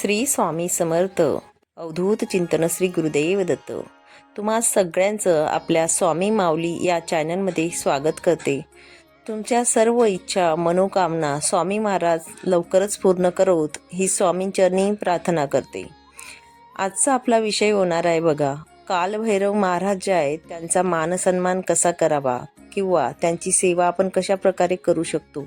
श्री स्वामी समर्थ. अवधूत चिंतन श्री गुरुदेव दत्त. तुम्हा सगळ्यांचं आपल्या स्वामी माऊली या चॅनलमध्ये स्वागत करते. तुमच्या सर्व इच्छा मनोकामना स्वामी महाराज लवकरच पूर्ण करोत ही स्वामींचरणी प्रार्थना करते. आजचा आपला विषय होणार आहे बघा. कालभैरव महाराज जे आहेत त्यांचा मानसन्मान कसा करावा किंवा त्यांची सेवा आपण कशा प्रकारे करू शकतो?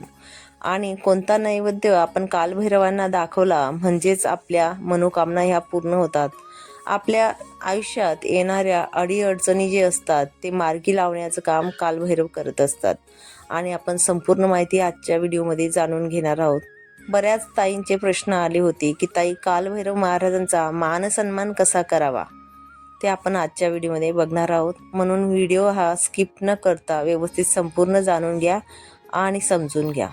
आणि कोणता नैवेद्य आपण कालभैरवांना दाखवला म्हणजेच आपल्या मनोकामना ह्या पूर्ण होतात. आपल्या आयुष्यात येणाऱ्या अडीअडचणी जे असतात ते मार्गी लावण्याचं काम कालभैरव करत असतात. आणि आपण संपूर्ण माहिती आजच्या व्हिडिओमध्ये जाणून घेणार आहोत. बऱ्याच ताईंचे प्रश्न आले होते की ताई कालभैरव महाराजांचा मानसन्मान कसा करावा? ते आपण आजच्या व्हिडिओमध्ये बघणार आहोत. म्हणून व्हिडिओ हा स्किप न करता व्यवस्थित संपूर्ण जाणून घ्या आणि समजून घ्या.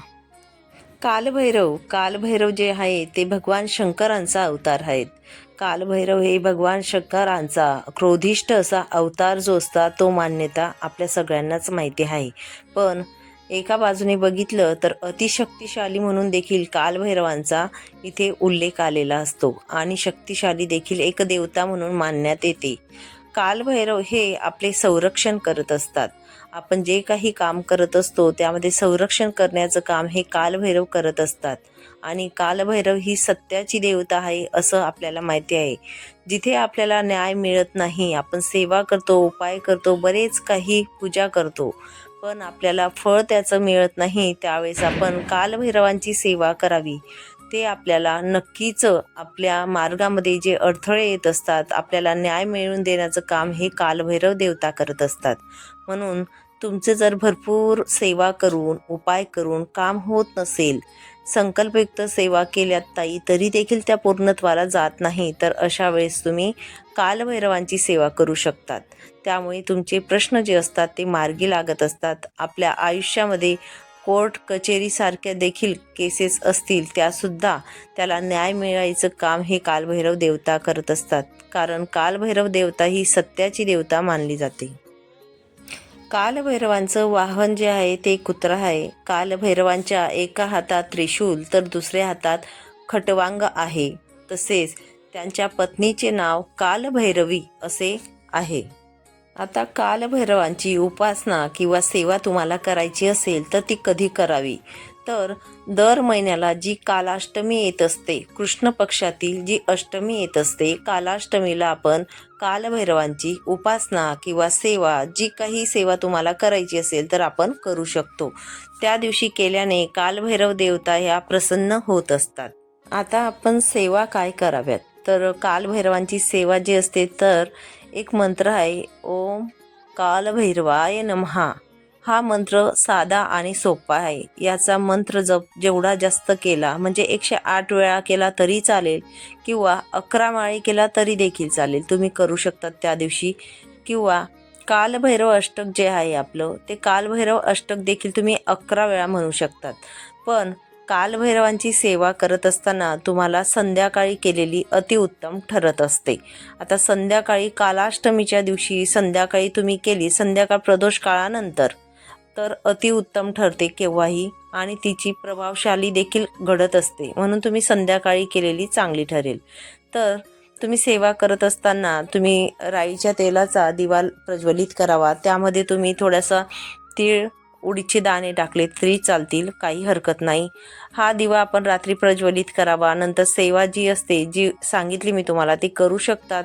कालभैरव कालभैरव जे आहे ते भगवान शंकरांचा अवतार आहेत. कालभैरव हे भगवान शंकरांचा क्रोधिष्ट असा अवतार जो असता तो मान्यता आपल्या सगळ्यांनाच माहिती आहे. पण एका बाजूने बघितलं तर अतिशक्तिशाली म्हणून देखील कालभैरवांचा इथे उल्लेख आलेला असतो आणि शक्तिशाली देखील एक देवता म्हणून मानण्यात येते. कालभैरव हे आपले संरक्षण करत असतात. आपण जे काही काम करत असतो त्यामध्ये संरक्षण करण्याचं काम हे कालभैरव करत असतात. आणि कालभैरव ही सत्याची देवता आहे असं आपल्याला माहिती आहे. जिथे आपल्याला न्याय मिळत नाही आपण सेवा करतो उपाय करतो बरेच काही पूजा करतो. पण आपल्याला फळ त्याचं मिळत नाही त्यावेळेस आपण कालभैरवांची सेवा करावी. ते आपल्याला नक्कीच आपल्या मार्गामध्ये जे अडथळे येत असतात आपल्याला न्याय मिळवून देण्याचं काम हे कालभैरव देवता करत असतात. म्हणून तुमचे जर भरपूर सेवा करून उपाय करून काम होत नसेल संकल्पयुक्त सेवा केल्यात ताई तरी देखील त्या पूर्णत्वाला जात नाही तर अशा वेळेस तुम्ही कालभैरवांची सेवा करू शकतात. त्यामुळे तुमचे प्रश्न जे असतात ते मार्गी लागत असतात. आपल्या आयुष्यामध्ये कोर्ट कचेरीसारख्या देखील केसेस असतील त्यासुद्धा त्याला न्याय मिळायचं काम हे कालभैरव देवता करत असतात. कारण कालभैरव देवता ही सत्याची देवता मानली जाते. कालभैरवांचं वाहन जे आहे ते कुत्रा आहे. कालभैरवांच्या एका हातात त्रिशूल तर दुसऱ्या हातात खटवांग आहे. तसेच त्यांच्या पत्नीचे नाव कालभैरवी असे आहे. आता कालभैरवांची उपासना किंवा सेवा तुम्हाला करायची असेल तर ती कधी करावी? तर दर महिन्याला जी कालाष्टमी येत असते कृष्ण पक्षातील जी अष्टमी येत असते कालाष्टमीला आपण कालभैरवांची उपासना किंवा सेवा जी काही सेवा तुम्हाला करायची असेल तर आपण करू शकतो. त्या दिवशी केल्याने कालभैरव देवता ह्या प्रसन्न होत असतात. आता आपण सेवा काय कराव्यात? तर कालभैरवांची सेवा जी असते तर एक मंत्र आहे ओम कालभैरवाय नमहा. हा मंत्र साधा आणि सोपा आहे. याचा मंत्र जप जेवढा जास्त केला म्हणजे एकशे आठ वेळा केला तरी चालेल किंवा अकरा माळी केला तरी देखील चालेल. तुम्ही करू शकतात त्या दिवशी. किंवा कालभैरव अष्टक जे आहे आपलं ते कालभैरव अष्टक देखील तुम्ही अकरा वेळा म्हणू शकतात. पण कालभैरवांची सेवा करत असताना तुम्हाला संध्याकाळी केलेली अतिउत्तम ठरत असते. आता संध्याकाळी कालाष्टमीच्या दिवशी संध्याकाळी तुम्ही केली संध्याकाळ प्रदोष काळानंतर तर अतिउत्तम ठरते केव्हाही आणि तिची प्रभावशाली देखील घडत असते. म्हणून तुम्ही संध्याकाळी केलेली चांगली ठरेल. तर तुम्ही सेवा करत असताना तुम्ही राईच्या तेलाचा दिवा प्रज्वलित करावा. त्यामध्ये तुम्ही थोडासा तीळ उडीचे दाणे टाकले तरी चालतील काही हरकत नाही. हा दिवा आपण रात्री प्रज्वलित करावा नंतर सेवा जी असते जी सांगितली मी तुम्हाला ती करू शकतात.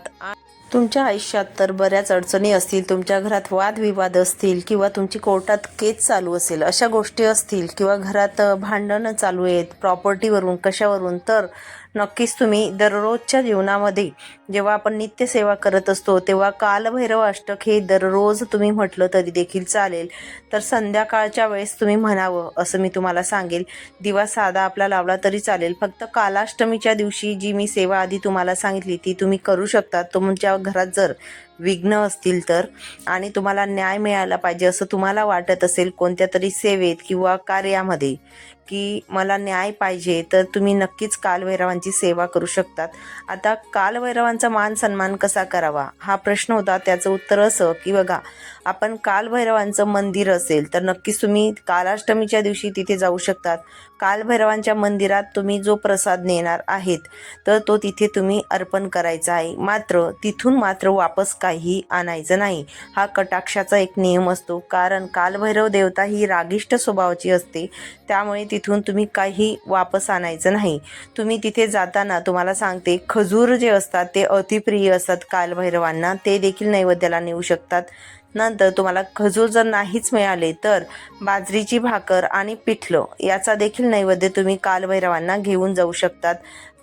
तुमच्या आयुष्यात तर बऱ्याच अडचणी असतील तुमच्या घरात वादविवाद असतील किंवा तुमची कोर्टात केस चालू असेल अशा गोष्टी असतील किंवा घरात भांडणं चालू आहेत प्रॉपर्टीवरून कशावरून तर नक्कीच तुम्ही दररोजच्या जीवनामध्ये जेव्हा आपण नित्यसेवा करत असतो तेव्हा कालभैरव अष्टक हे दररोज तुम्ही म्हटलं तरी देखील चालेल. तर संध्याकाळच्या वेळेस तुम्ही म्हणावं असं मी तुम्हाला सांगेल. दिवा साधा आपला लावला तरी चालेल. फक्त कालाष्टमीच्या दिवशी जी मी सेवा आधी तुम्हाला सांगितली ती तुम्ही करू शकता. तुमच्या घरात जर विघ्न असतील तर? आणि तुम्हाला न्याय मिळाला पाहिजे असं तुम्हाला वाटत असेल कोणत्या तरी सेवेत किंवा कार्यामध्ये की मला न्याय पाहिजे तर तुम्ही नक्कीच कालभैरवांची सेवा करू शकतात. आता कालभैरवांचा मान सन्मान कसा करावा? हा प्रश्न होता त्याचं उत्तर असं की बघा आपण कालभैरवांचं मंदिर असेल तर नक्कीच तुम्ही कालाष्टमीच्या दिवशी तिथे जाऊ शकतात. कालभैरवांच्या मंदिरात तुम्ही जो प्रसाद नेणार आहेत तर तो तिथे तुम्ही अर्पण करायचा आहे. मात्र तिथून मात्र वापस का काही आणायचं नाही. हा कटाक्षाचा एक नियम असतो. कारण कालभैरव देवता ही रागिष्ट स्वभावाची असते. त्यामुळे तिथून तुम्ही काही वापस आणायचं नाही. तुम्ही तिथे जाताना तुम्हाला सांगते खजूर जे असतात ते अतिप्रिय असतात कालभैरवांना. ते देखील नैवेद्याला नेऊ शकतात. नंतर तुम्हाला खजूर जर नाहीच मिळाले तर बाजरीची भाकर आणि पिठलं याचा देखील नैवेद्य तुम्ही कालभैरवांना घेऊन जाऊ शकतात.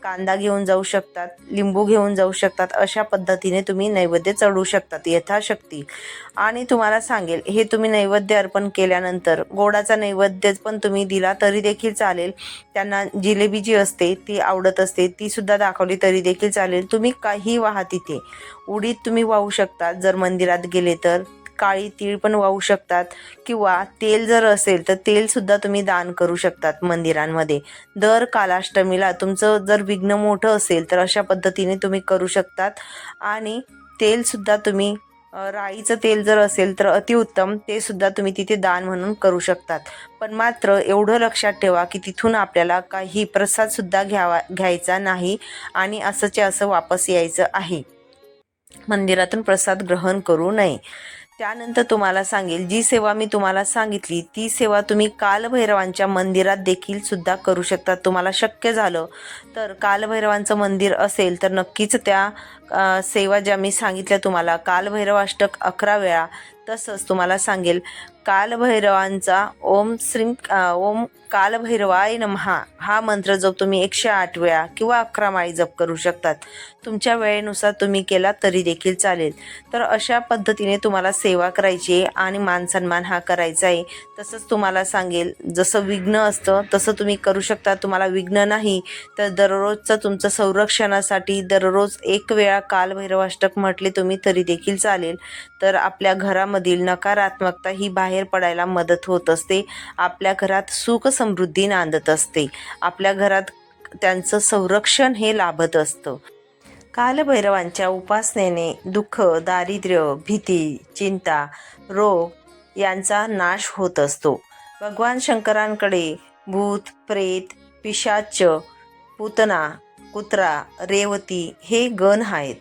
कांदा घेऊन जाऊ शकतात लिंबू घेऊन जाऊ शकतात अशा पद्धतीने तुम्ही नैवेद्य चढवू शकतात यथाशक्ती. आणि तुम्हाला सांगेल हे तुम्ही नैवेद्य अर्पण केल्यानंतर गोडाचा नैवेद्य पण तुम्ही दिला तरी देखील चालेल. त्यांना जिलेबी जी असते ती आवडत असते ती सुद्धा दाखवली तरी देखील चालेल. तुम्ही काही वाहा तिथे. उडीत तुम्ही वाहू शकतात जर मंदिरात गेले तर काळी तीळ पण वाहू शकतात किंवा तेल जर असेल तर तेलसुद्धा तुम्ही दान करू शकतात मंदिरांमध्ये. दर कालाष्टमीला तुमचं जर विघ्न मोठं असेल तर अशा पद्धतीने तुम्ही करू शकतात. आणि तेलसुद्धा तुम्ही राईचं तेल जर असेल तर अतिउत्तम ते सुद्धा तुम्ही तिथे दान म्हणून करू शकतात. पण मात्र एवढं लक्षात ठेवा की तिथून आपल्याला काही प्रसादसुद्धा घ्यावा घ्यायचा नाही आणि असंचे असं वापस यायचं आहे. मंदिरातून प्रसाद ग्रहण करू नये. त्यानंतर तुम्हाला सांगेल जी सेवा मी तुम्हाला सांगितली ती सेवा तुम्ही कालभैरवांच्या मंदिरात देखील सुद्धा करू शकता. तुम्हाला शक्य झालं तर कालभैरवांचं मंदिर असेल तर नक्कीच त्या सेवा ज्या मी सांगितल्या तुम्हाला कालभैरव अष्टक अकरा वेळा तसंच तुम्हाला सांगेल कालभैरवांचा ओम श्री ओम कालभैरवाय नमहा हा मंत्र जप तुम्ही एकशे आठ वेळा किंवा अकरा माळी जप करू शकतात. तुमच्या वेळेनुसार तुम्ही केला तरी देखील चालेल. तर अशा पद्धतीने तुम्हाला सेवा करायची आहे आणि मानसन्मान हा करायचा आहे. तसंच तुम्हाला सांगेल जसं विघ्न असतं तसं तुम्ही करू शकता. तुम्हाला विघ्न नाही तर दररोजचं तुमचं संरक्षणासाठी दररोज एक वेळा कालभैरवाष्टक म्हटले तुम्ही तरी देखील चालेल. तर आपल्या घरामधील नकारात्मकता ही बाहेर बाहेर पडायला मदत होत असते. आपल्या घरात सुख समृद्धी नांदत असते. आपल्या घरात त्यांचं संरक्षण हे लाभत असतं. कालभैरवांच्या उपासनेने दुःख दारिद्र्य भीती चिंता रोग यांचा नाश होत असतो. भगवान शंकरांकडे भूत प्रेत पिशाच पुतना कुत्रा रेवती हे गण आहेत.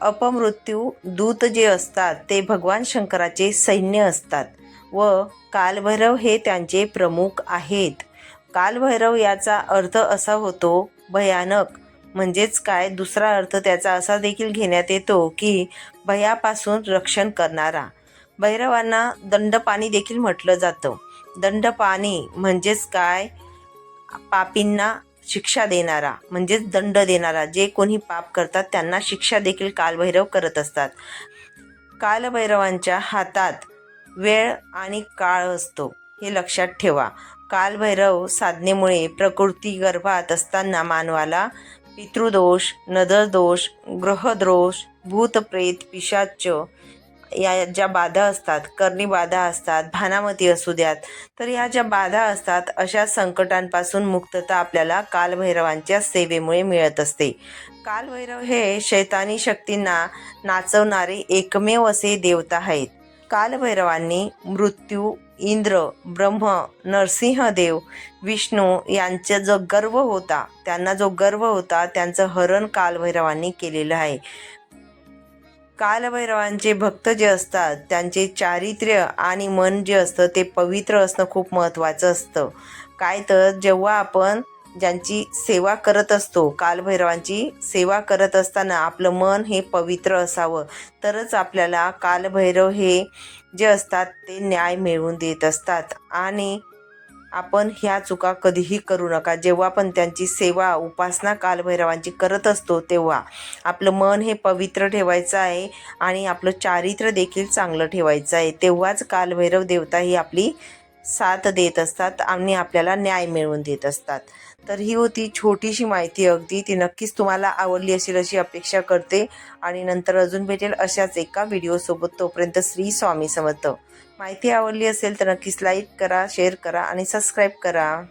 अपमृत्यू दूत जे असतात ते भगवान शंकराचे सैन्य असतात. व कालभैरव हे त्यांचे प्रमुख आहेत. कालभैरव याचा अर्थ असा होतो भयानक. म्हणजेच काय? दुसरा अर्थ त्याचा असा देखील घेण्यात येतो की भयापासून रक्षण करणारा. भैरवांना दंडपाणी देखील म्हटलं जातं. दंडपाणी म्हणजेच काय? पापींना शिक्षा देणारा म्हणजेच दंड देणारा. जे कोणी पाप करतात त्यांना शिक्षा देखील कालभैरव करत असतात. कालभैरवांच्या हातात वेळ आणि काळ असतो. हे लक्षात ठेवा. कालभैरव साधनेमुळे प्रकृती गर्भात असताना मानवाला पितृदोष नदरदोष ग्रहदोष भूतप्रेत पिशाच या ज्या बाधा असतात करणी बाधा असतात भानामती असू द्यात तर या ज्या बाधा असतात अशा संकटांपासून मुक्तता आपल्याला कालभैरवांच्या सेवेमुळे मिळत असते. कालभैरव हे शैतानी शक्तींना नाचवणारे एकमेव असे देवता आहेत. कालभैरवांनी मृत्यू इंद्र ब्रह्म नरसिंहदेव विष्णू यांचा जो गर्व होता त्यांना जो गर्व होता त्यांचं हरण कालभैरवांनी केलेलं आहे. कालभैरवांचे भक्त जे असतात त्यांचे चारित्र्य आणि मन जे असतं ते पवित्र असणं खूप महत्त्वाचं असतं. काय तर जेव्हा आपण ज्यांची सेवा करत असतो कालभैरवांची सेवा करत असताना आपलं मन हे पवित्र असावं. तरच आपल्याला कालभैरव हे जे असतात ते न्याय मिळवून देत असतात. आणि आपण ह्या चुका कधीही करू नका. जेव्हा पण त्यांची सेवा उपासना कालभैरवांची करत असतो तेव्हा आपलं मन हे पवित्र ठेवायचं आहे आणि आपलं चारित्र्य देखील चांगलं ठेवायचं आहे. तेव्हाच कालभैरव देवता ही आपली साथ देत असतात आणि आपल्याला न्याय मिळवून देत असतात. तर ही होती छोटीशी माहिती अगदी. ती नक्कीच तुम्हाला आवडली असेल अशी अपेक्षा करते. आणि नंतर अजून भेटेल अशाच एका व्हिडिओसोबत तोपर्यंत श्री स्वामी समर्थ. माहिती आवडली असेल तर नक्कीच लाईक करा शेअर करा आणि सबस्क्राईब करा.